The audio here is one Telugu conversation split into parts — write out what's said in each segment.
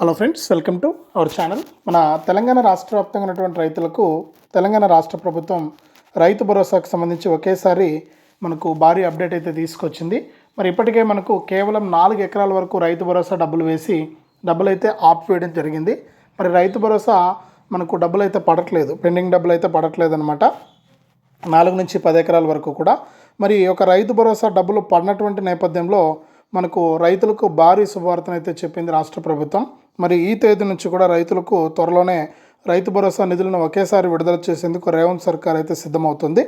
Hello friends welcome to our channel మన తెలంగాణ రాష్ట్ర వ్యాప్తంగా ఉన్నటువంటి రైతులకు తెలంగాణ రాష్ట్ర ప్రభుత్వం రైతు భరోసాకు సంబంధించి ఒకేసారి మనకు భారీ అప్డేట్ అయితే తీసుకొచ్చింది. మరి ఇప్పటికే మనకు కేవలం నాలుగు ఎకరాల వరకు రైతు భరోసా డబ్బులు వేసి డబ్బులు అయితే ఆపివేయడం జరిగింది. మరి రైతు భరోసా మనకు డబ్బులు అయితే పడట్లేదు పెండింగ్ డబ్బులు అయితే పడట్లేదు అనమాట నాలుగు నుంచి పది ఎకరాల వరకు కూడా. మరి ఒక రైతు భరోసా డబ్బులు పడినటువంటి నేపథ్యంలో మనకు రైతులకు భారీ శుభవార్తనైతే చెప్పింది రాష్ట్ర ప్రభుత్వం. మరి ఈ తేదీ నుంచి కూడా రైతులకు త్వరలోనే రైతు భరోసా నిధులను ఒకేసారి విడుదల చేసేందుకు రేవంత్ సర్కార్ అయితే సిద్ధమవుతుంది.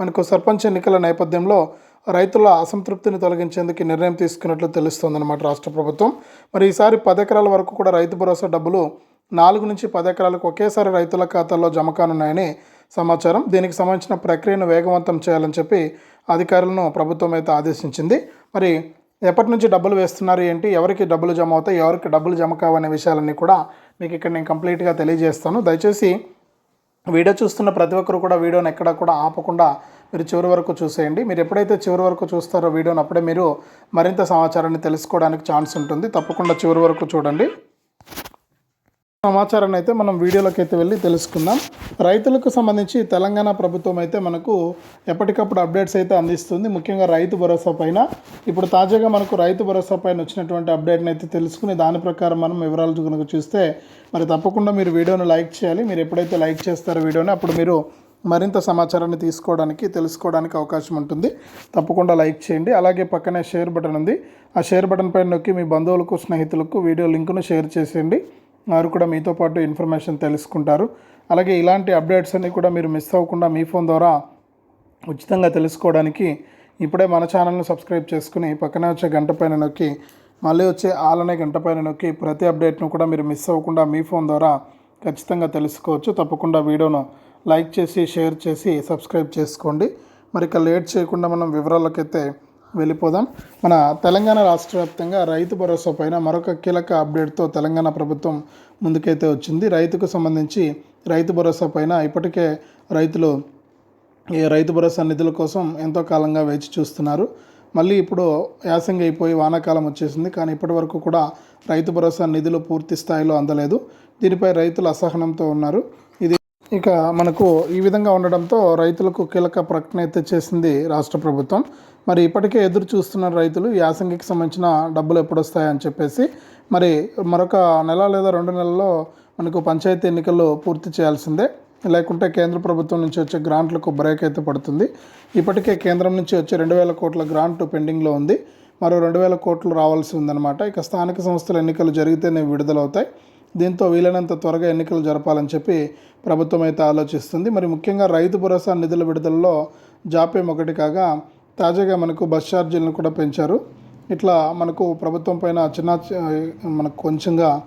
మనకు సర్పంచ్ ఎన్నికల నేపథ్యంలో రైతుల అసంతృప్తిని తొలగించేందుకు నిర్ణయం తీసుకున్నట్లు తెలుస్తోందన్నమాట రాష్ట్ర ప్రభుత్వం. మరి ఈసారి పది ఎకరాల వరకు కూడా రైతు భరోసా డబ్బులు నాలుగు నుంచి పది ఎకరాలకు ఒకేసారి రైతుల ఖాతాల్లో జమ కానున్నాయని సమాచారం. దీనికి సంబంధించిన ప్రక్రియను వేగవంతం చేయాలని చెప్పి అధికారులను ప్రభుత్వం అయితే ఆదేశించింది. మరి ఎప్పటి నుంచి డబ్బులు వేస్తున్నారు ఏంటి? ఎవరికి డబ్బులు జమ అవుతాయి? ఎవరికి డబ్బులు జమ కావనే విషయాలన్నీ కూడా మీకు ఇక్కడ నేను కంప్లీట్గా తెలియజేస్తాను. దయచేసి వీడియో చూస్తున్న ప్రతి ఒక్కరు కూడా వీడియోని ఎక్కడ కూడా ఆపకుండా మీరు చివరి వరకు చూసేయండి. మీరు ఎప్పుడైతే చివరి వరకు చూస్తారో వీడియోని అప్పుడే మీరు మరింత సమాచారాన్ని తెలుసుకోవడానికి ఛాన్స్ ఉంటుంది. తప్పకుండా చివరి వరకు చూడండి. సమాచారాన్ని అయితే మనం వీడియోలోకి అయితే వెళ్ళి తెలుసుకుందాం. రైతులకు సంబంధించి తెలంగాణ ప్రభుత్వం అయితే మనకు ఎప్పటికప్పుడు అప్డేట్స్ అయితే అందిస్తుంది. ముఖ్యంగా రైతు భరోసా పైన. ఇప్పుడు తాజాగా మనకు రైతు భరోసా పైన వచ్చినటువంటి అప్డేట్ని అయితే తెలుసుకుని దాని ప్రకారం మనం వివరాలు కనుక చూస్తే మరి తప్పకుండా మీరు వీడియోను లైక్ చేయాలి. మీరు ఎప్పుడైతే లైక్ చేస్తారో వీడియోని అప్పుడు మీరు మరింత సమాచారాన్ని తీసుకోవడానికి తెలుసుకోవడానికి అవకాశం ఉంటుంది. తప్పకుండా లైక్ చేయండి. అలాగే పక్కనే షేర్ బటన్ ఉంది. ఆ షేర్ బటన్ పైన నొక్కి మీ బంధువులకు స్నేహితులకు వీడియో లింకును షేర్ చేసేయండి. వారు కూడా మీతో పాటు ఇన్ఫర్మేషన్ తెలుసుకుంటారు. అలాగే ఇలాంటి అప్డేట్స్ అన్నీ కూడా మీరు మిస్ అవ్వకుండా మీ ఫోన్ ద్వారా ఉచితంగా తెలుసుకోవడానికి ఇప్పుడే మన ఛానల్ని సబ్స్క్రైబ్ చేసుకుని పక్కనే వచ్చే గంట పైన నొక్కి మళ్ళీ వచ్చే ఆలనే గంట పైన నొక్కి ప్రతి అప్డేట్ను కూడా మీరు మిస్ అవ్వకుండా మీ ఫోన్ ద్వారా ఖచ్చితంగా తెలుసుకోవచ్చు. తప్పకుండా వీడియోను లైక్ చేసి షేర్ చేసి సబ్స్క్రైబ్ చేసుకోండి. మరి ఇక లేట్ చేయకుండా మనం వివరాలకైతే వెళ్ళిపోదాం. మన తెలంగాణ రాష్ట్ర వ్యాప్తంగా రైతు భరోసా పైన మరొక కీలక అప్డేట్తో తెలంగాణ ప్రభుత్వం ముందుకైతే వచ్చింది. రైతుకు సంబంధించి రైతు భరోసా పైన ఇప్పటికే రైతులు ఈ రైతు భరోసా నిధుల కోసం ఎంతో కాలంగా వేచి చూస్తున్నారు. మళ్ళీ ఇప్పుడు యాసంగి అయిపోయి వానాకాలం వచ్చేసింది. కానీ ఇప్పటి వరకు కూడా రైతు భరోసా నిధులు పూర్తి స్థాయిలో అందలేదు. దీనిపై రైతులు అసహనంతో ఉన్నారు. ఇక మనకు ఈ విధంగా ఉండడంతో రైతులకు కీలక ప్రకటన అయితే చేసింది రాష్ట్ర ప్రభుత్వం. మరి ఇప్పటికే ఎదురు చూస్తున్న రైతులు యాసంగికి సంబంధించిన డబ్బులు ఎప్పుడు వస్తాయని చెప్పేసి మరి మరొక నెల లేదా రెండు నెలల్లో మనకు పంచాయతీ ఎన్నికలు పూర్తి చేయాల్సిందే. లేకుంటే కేంద్ర ప్రభుత్వం నుంచి వచ్చే గ్రాంట్లకు బ్రేక్ అయితే పడుతుంది. ఇప్పటికే కేంద్రం నుంచి వచ్చే రెండు వేల కోట్ల గ్రాంట్ పెండింగ్లో ఉంది. మరో రెండు వేల కోట్లు రావాల్సి ఉందన్నమాట. ఇక స్థానిక సంస్థల ఎన్నికలు జరిగితేనే విడుదలవుతాయి. దీంతో వీలైనంత త్వరగా ఎన్నికలు జరపాలని చెప్పి ప్రభుత్వం అయితే ఆలోచిస్తుంది. మరి ముఖ్యంగా రైతు భరోసా నిధుల విడుదలలో జాప్యం ఒకటి కాగా తాజాగా మనకు బస్ ఛార్జీలను కూడా పెంచారు. ఇట్లా మనకు ప్రభుత్వం పైన చిన్న మనకు కొంచెంగా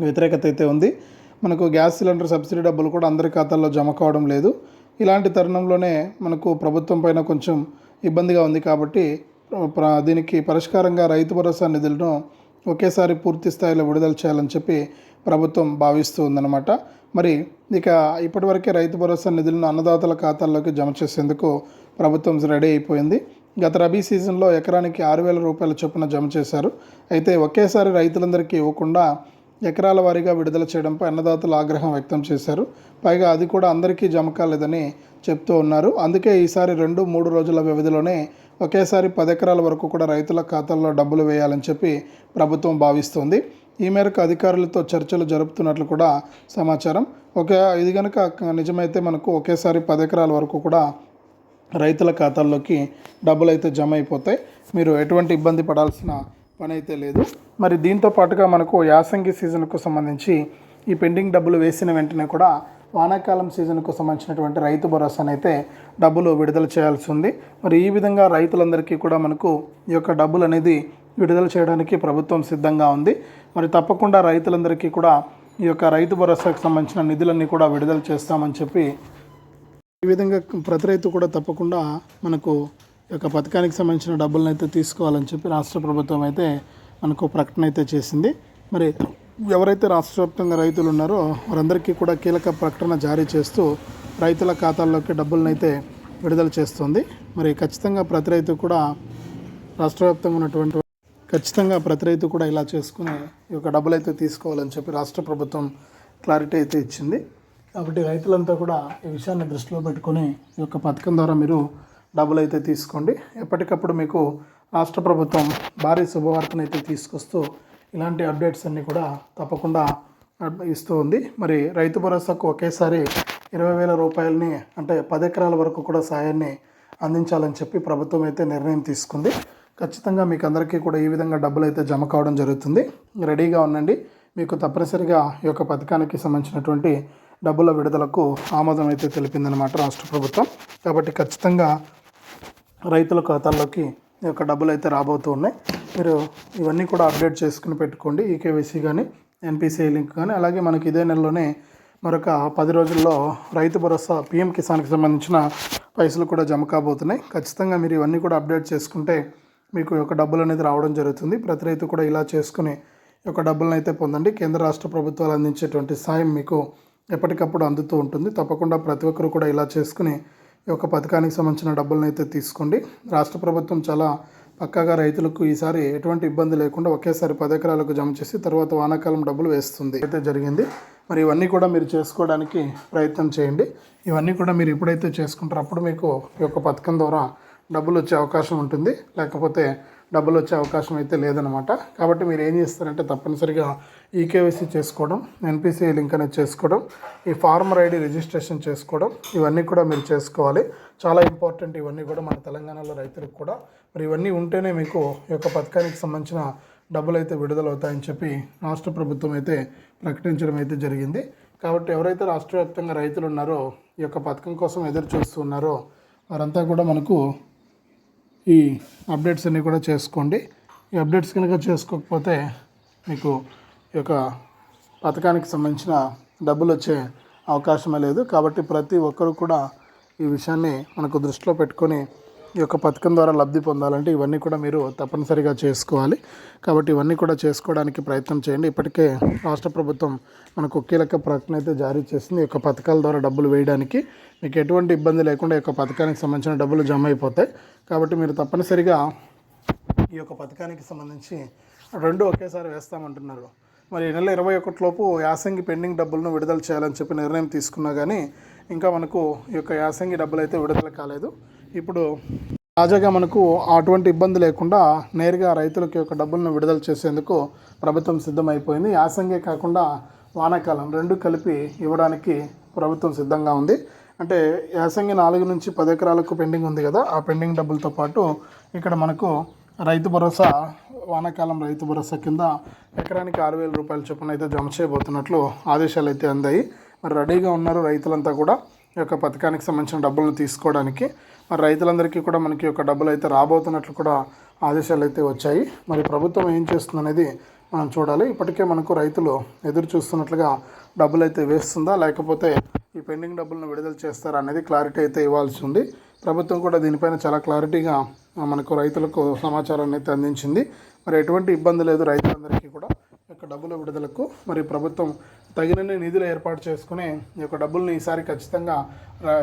వ్యతిరేకత అయితే ఉంది. మనకు గ్యాస్ సిలిండర్ సబ్సిడీ డబ్బులు కూడా అందరి ఖాతాల్లో జమ కావడం లేదు. ఇలాంటి తరుణంలోనే మనకు ప్రభుత్వం పైన కొంచెం ఇబ్బందిగా ఉంది కాబట్టి ప్ర- దీనికి పరిష్కారంగా రైతు భరోసా నిధులను ఒకేసారి పూర్తి స్థాయిలో విడుదల చేయాలని చెప్పి ప్రభుత్వం భావిస్తూ ఉందన్నమాట. మరి ఇక ఇప్పటివరకే రైతు భరోసా నిధులను అన్నదాతల ఖాతాల్లోకి జమ చేసేందుకు ప్రభుత్వం రెడీ అయిపోయింది. గత రబీ సీజన్లో ఎకరానికి ఆరు వేల రూపాయల చొప్పున జమ చేశారు. అయితే ఒకేసారి రైతులందరికీ ఇవ్వకుండా ఎకరాల వారీగా విడుదల చేయడంపై అన్నదాతలు ఆగ్రహం వ్యక్తం చేశారు. పైగా అది కూడా అందరికీ జమ కాలేదని చెప్తూ ఉన్నారు. అందుకే ఈసారి రెండు మూడు రోజుల వ్యవధిలోనే ఒకేసారి పది ఎకరాల వరకు కూడా రైతుల ఖాతాల్లో డబ్బులు వేయాలని చెప్పి ప్రభుత్వం భావిస్తోంది. ఈ మేరకు అధికారులతో చర్చలు జరుపుతున్నట్లు కూడా సమాచారం. ఒక ఇది కనుక నిజమైతే మనకు ఒకేసారి పది ఎకరాల వరకు కూడా రైతుల ఖాతాల్లోకి డబ్బులు అయితే జమ అయిపోతాయి. మీరు ఎటువంటి ఇబ్బంది పడాల్సిన పని అయితే లేదు. మరి దీంతో పాటుగా మనకు యాసంగి సీజన్కు సంబంధించి ఈ పెండింగ్ డబ్బులు వేసిన వెంటనే కూడా వానాకాలం సీజన్కు సంబంధించినటువంటి రైతు భరోసాను అయితే డబ్బులు విడుదల చేయాల్సి ఉంది. మరి ఈ విధంగా రైతులందరికీ కూడా మనకు ఈ యొక్క డబ్బులు అనేది విడుదల చేయడానికి ప్రభుత్వం సిద్ధంగా ఉంది. మరి తప్పకుండా రైతులందరికీ కూడా ఈ యొక్క రైతు భరోసాకు సంబంధించిన నిధులన్నీ కూడా విడుదల చేస్తామని చెప్పి ఈ విధంగా ప్రతి రైతు కూడా తప్పకుండా మనకు యొక్క పథకానికి సంబంధించిన డబ్బులను అయితే తీసుకోవాలని చెప్పి రాష్ట్ర ప్రభుత్వం అయితే మనకు ప్రకటన అయితే చేసింది. మరి ఎవరైతే రాష్ట్ర వ్యాప్తంగా రైతులు ఉన్నారో వారందరికీ కూడా కీలక ప్రకటన జారీ చేస్తూ రైతుల ఖాతాల్లోకి డబ్బులను అయితే విడుదల చేస్తుంది. మరి ఖచ్చితంగా ప్రతి రైతు కూడా రాష్ట్ర వ్యాప్తంగా ఉన్నటువంటి ఖచ్చితంగా ప్రతి రైతు కూడా ఇలా చేసుకుని ఈ యొక్క డబ్బులు అయితే తీసుకోవాలని చెప్పి రాష్ట్ర ప్రభుత్వం క్లారిటీ అయితే ఇచ్చింది. కాబట్టి రైతులంతా కూడా ఈ విషయాన్ని దృష్టిలో పెట్టుకొని ఈ యొక్క పథకం ద్వారా మీరు డబ్బులు అయితే తీసుకోండి. ఎప్పటికప్పుడు మీకు రాష్ట్ర ప్రభుత్వం భారీ శుభవార్తను అయితే తీసుకొస్తూ ఇలాంటి అప్డేట్స్ అన్నీ కూడా తప్పకుండా ఇస్తూ ఉంది. మరి రైతు భరోసాకు ఒకేసారి ఇరవై వేల రూపాయలని అంటే పది ఎకరాల వరకు కూడా సాయాన్ని అందించాలని చెప్పి ప్రభుత్వం అయితే నిర్ణయం తీసుకుంది. ఖచ్చితంగా మీకు అందరికీ కూడా ఈ విధంగా డబ్బులు అయితే జమ కావడం జరుగుతుంది. రెడీగా ఉండండి. మీకు తప్పనిసరిగా ఈ యొక్క పథకానికి సంబంధించినటువంటి డబ్బుల విడుదలకు ఆమోదం అయితే తెలిపిందనమాట రాష్ట్ర ప్రభుత్వం. కాబట్టి ఖచ్చితంగా రైతుల ఖాతాల్లోకి ఈ యొక్క డబ్బులు అయితే రాబోతూ ఉన్నాయి. మీరు ఇవన్నీ కూడా అప్డేట్ చేసుకుని పెట్టుకోండి. ఈకేవైసీ కానీ ఎన్పిసిఐ లింక్ కానీ అలాగే మనకి ఇదే నెలలోనే మరొక పది రోజుల్లో రైతు భరోసా పిఎం కిసాన్కి సంబంధించిన పైసలు కూడా జమ కాబోతున్నాయి. ఖచ్చితంగా మీరు ఇవన్నీ కూడా అప్డేట్ చేసుకుంటే మీకు యొక్క డబ్బులు అనేది రావడం జరుగుతుంది. ప్రతి రైతు కూడా ఇలా చేసుకుని యొక్క డబ్బులను అయితే పొందండి. కేంద్ర రాష్ట్ర ప్రభుత్వాలు అందించేటువంటి సాయం మీకు ఎప్పటికప్పుడు అందుతూ ఉంటుంది. తప్పకుండా ప్రతి ఒక్కరు కూడా ఇలా చేసుకుని ఈ యొక్క పథకానికి సంబంధించిన డబ్బులను అయితే తీసుకోండి. రాష్ట్ర ప్రభుత్వం చాలా పక్కాగా రైతులకు ఈసారి ఎటువంటి ఇబ్బంది లేకుండా ఒకేసారి పది ఎకరాలకు జమ చేసి తర్వాత వానాకాలం డబ్బులు వేస్తుంది. అయితే జరిగింది. మరి ఇవన్నీ కూడా మీరు చేసుకోవడానికి ప్రయత్నం చేయండి. ఇవన్నీ కూడా మీరు ఎప్పుడైతే చేసుకుంటారో అప్పుడు మీకు ఈ యొక్క పథకం ద్వారా డబ్బులు వచ్చే అవకాశం ఉంటుంది. లేకపోతే డబ్బులు వచ్చే అవకాశం అయితే లేదనమాట కాబట్టి మీరు ఏం చేస్తారంటే తప్పనిసరిగా ఈకేవైసీ చేసుకోవడం ఎన్పిసిఐ లింక్ అనేది చేసుకోవడం ఈ ఫార్మర్ ఐడి రిజిస్ట్రేషన్ చేసుకోవడం ఇవన్నీ కూడా మీరు చేసుకోవాలి. చాలా ఇంపార్టెంట్ ఇవన్నీ కూడా మన తెలంగాణలో రైతులకు కూడా. మరి ఇవన్నీ ఉంటేనే మీకు ఈ యొక్క పథకానికి సంబంధించిన డబ్బులు అయితే విడుదలవుతాయని చెప్పి రాష్ట్ర ప్రభుత్వం అయితే ప్రకటించడం అయితే జరిగింది. కాబట్టి ఎవరైతే రాష్ట్ర వ్యాప్తంగా రైతులు ఉన్నారో ఈ యొక్క పథకం కోసం ఎదురు చూస్తున్నారో వారంతా కూడా మనకు ఈ అప్డేట్స్ అన్నీ కూడా చేసుకోండి. ఈ అప్డేట్స్ కనుక చేసుకోకపోతే మీకు ఈ యొక్క పథకానికి సంబంధించిన డబ్బులు వచ్చే అవకాశమే లేదు. కాబట్టి ప్రతి ఒక్కరు కూడా ఈ విషయాన్ని మనకు దృష్టిలో పెట్టుకొని ఈ యొక్క పథకం ద్వారా లబ్ధి పొందాలంటే ఇవన్నీ కూడా మీరు తప్పనిసరిగా చేసుకోవాలి. కాబట్టి ఇవన్నీ కూడా చేసుకోవడానికి ప్రయత్నం చేయండి. ఇప్పటికే రాష్ట్ర ప్రభుత్వం మనకు కీలక ప్రకటన అయితే జారీ చేసింది. ఈ యొక్క పథకాల ద్వారా డబ్బులు వేయడానికి మీకు ఎటువంటి ఇబ్బంది లేకుండా ఈ యొక్క పథకానికి సంబంధించిన డబ్బులు జమ అయిపోతాయి. కాబట్టి మీరు తప్పనిసరిగా ఈ యొక్క పథకానికి సంబంధించి రెండు ఒకేసారి వేస్తామంటున్నారు. మరి ఈ నెల ఇరవై ఒకటిలోపు యాసంగి పెండింగ్ డబ్బులను విడుదల చేయాలని చెప్పి నిర్ణయం తీసుకున్నా కానీ ఇంకా మనకు ఈ యొక్క యాసంగి డబ్బులు అయితే విడుదల కాలేదు. ఇప్పుడు తాజాగా మనకు అటువంటి ఇబ్బంది లేకుండా నేరుగా రైతులకు యొక్క డబ్బులను విడుదల చేసేందుకు ప్రభుత్వం సిద్ధమైపోయింది. యాసంగే కాకుండా వానాకాలం రెండు కలిపి ఇవ్వడానికి ప్రభుత్వం సిద్ధంగా ఉంది. అంటే యాసంగి నాలుగు నుంచి పది ఎకరాలకు పెండింగ్ ఉంది కదా ఆ పెండింగ్ డబ్బులతో పాటు ఇక్కడ మనకు రైతు భరోసా వానాకాలం రైతు భరోసా కింద ఎకరానికి ఆరు వేల రూపాయల చొప్పున అయితే జమ చేయబోతున్నట్లు ఆదేశాలు అయితే అందాయి. మరి రెడీగా ఉన్నారు రైతులంతా కూడా ఈ యొక్క పథకానికి సంబంధించిన డబ్బులను తీసుకోవడానికి. మరి రైతులందరికీ కూడా మనకి ఒక డబ్బులు అయితే రాబోతున్నట్లు కూడా ఆదేశాలు అయితే వచ్చాయి. మరి ప్రభుత్వం ఏం చేస్తుంది అనేది మనం చూడాలి. ఇప్పటికే మనకు రైతులు ఎదురు చూస్తున్నట్లుగా డబ్బులు అయితే వేస్తుందా లేకపోతే ఈ పెండింగ్ డబ్బులను విడుదల చేస్తారా అనేది క్లారిటీ అయితే ఇవ్వాల్సి ఉంది. ప్రభుత్వం కూడా దీనిపైన చాలా క్లారిటీగా మనకు రైతులకు సమాచారాన్ని అయితే అందించింది. మరి ఎటువంటి ఇబ్బంది లేదు రైతులందరికీ కూడా. యొక్క డబ్బుల విడుదలకు మరి ప్రభుత్వం తగినన్ని నిధులు ఏర్పాటు చేసుకుని ఈ యొక్క డబ్బుల్ని ఈసారి ఖచ్చితంగా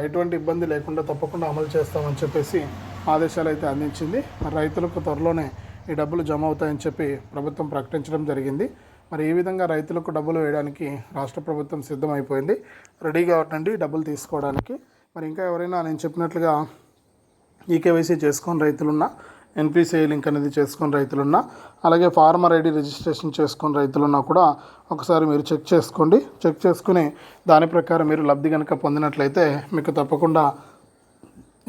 ఎటువంటి ఇబ్బంది లేకుండా తప్పకుండా అమలు చేస్తామని చెప్పేసి ఆదేశాలు అయితే అందించింది. మరి రైతులకు త్వరలోనే ఈ డబ్బులు జమ అవుతాయని చెప్పి ప్రభుత్వం ప్రకటించడం జరిగింది. మరి ఈ విధంగా రైతులకు డబ్బులు వేయడానికి రాష్ట్ర ప్రభుత్వం సిద్ధమైపోయింది. రెడీగా ఉండండి డబ్బులు తీసుకోవడానికి. మరి ఇంకా ఎవరైనా నేను చెప్పినట్లుగా ఈకేవైసీ చేసుకొని రైతులున్నా ఎన్పిసిఐ లింక్ అనేది చేసుకుని రైతులున్నా అలాగే ఫార్మర్ ఐడి రిజిస్ట్రేషన్ చేసుకుని రైతులున్నా కూడా ఒకసారి మీరు చెక్ చేసుకోండి. చెక్ చేసుకుని దాని ప్రకారం మీరు లబ్ధి కనుక పొందినట్లయితే మీకు తప్పకుండా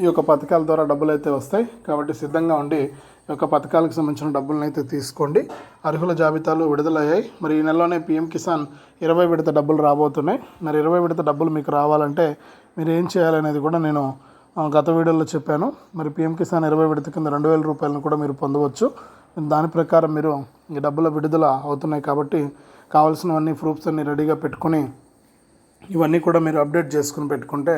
ఈ యొక్క పథకాల ద్వారా డబ్బులు అయితే వస్తాయి. కాబట్టి సిద్ధంగా ఉండి ఈ యొక్క పథకాలకు సంబంధించిన డబ్బులను అయితే తీసుకోండి. అర్హుల జాబితాలు విడుదలయ్యాయి. మరి ఈ నెలలోనే పీఎం కిసాన్ ఇరవై విడత డబ్బులు రాబోతున్నాయి. మరి ఇరవై విడత డబ్బులు మీకు రావాలంటే మీరు ఏం చేయాలనేది కూడా నేను గత వీడియోలో చెప్పాను. మరి పీఎం కిసాన్ ఇరవై విడత కింద రెండు వేల రూపాయలను కూడా మీరు పొందవచ్చు. దాని ప్రకారం మీరు ఈ డబ్బుల విడుదల అవుతున్నాయి కాబట్టి కావాల్సినవన్నీ ప్రూఫ్స్ అన్ని రెడీగా పెట్టుకొని ఇవన్నీ కూడా మీరు అప్డేట్ చేసుకుని పెట్టుకుంటే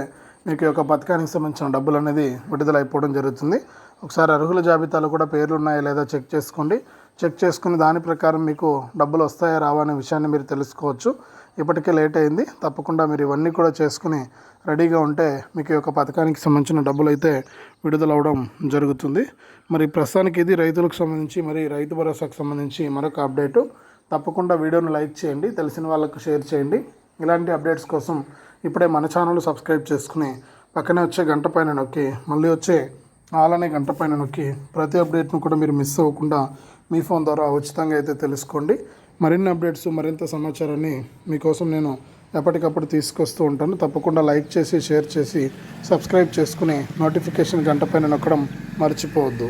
మీకు యొక్క పథకానికి సంబంధించిన డబ్బులు అనేది విడుదల అయిపోవడం జరుగుతుంది. ఒకసారి అర్హుల జాబితాలో కూడా పేర్లు ఉన్నాయా లేదా చెక్ చేసుకోండి. చెక్ చేసుకుని దాని ప్రకారం మీకు డబ్బులు వస్తాయా రావా అనే విషయాన్ని మీరు తెలుసుకోవచ్చు. ఇప్పటికే లేట్ అయింది. తప్పకుండా మీరు ఇవన్నీ కూడా చేసుకుని రెడీగా ఉంటే మీకు ఈ యొక్క పథకానికి సంబంధించిన డబ్బులు అయితే విడుదలవడం జరుగుతుంది. మరి ప్రస్తుతానికి ఇది రైతులకు సంబంధించి మరి రైతు భరోసాకు సంబంధించి మరొక అప్డేటు. తప్పకుండా వీడియోను లైక్ చేయండి తెలిసిన వాళ్ళకు షేర్ చేయండి. ఇలాంటి అప్డేట్స్ కోసం ఇప్పుడే మన ఛానల్ సబ్స్క్రైబ్ చేసుకుని పక్కనే వచ్చే గంట పైన నొక్కి మళ్ళీ వచ్చే అలానే గంట పైన నొక్కి ప్రతి అప్డేట్ను కూడా మీరు మిస్ అవ్వకుండా మీ ఫోన్ ద్వారా ఉచితంగా అయితే తెలుసుకోండి. మరిన్ని అప్డేట్స్ మరింత సమాచారాన్ని మీకోసం నేను ఎప్పటికప్పుడు తీసుకొస్తూ ఉంటాను. తప్పకుండా లైక్ చేసి షేర్ చేసి సబ్స్క్రైబ్ చేసుకుని నోటిఫికేషన్ గంట పైన నొక్కడం మర్చిపోవద్దు.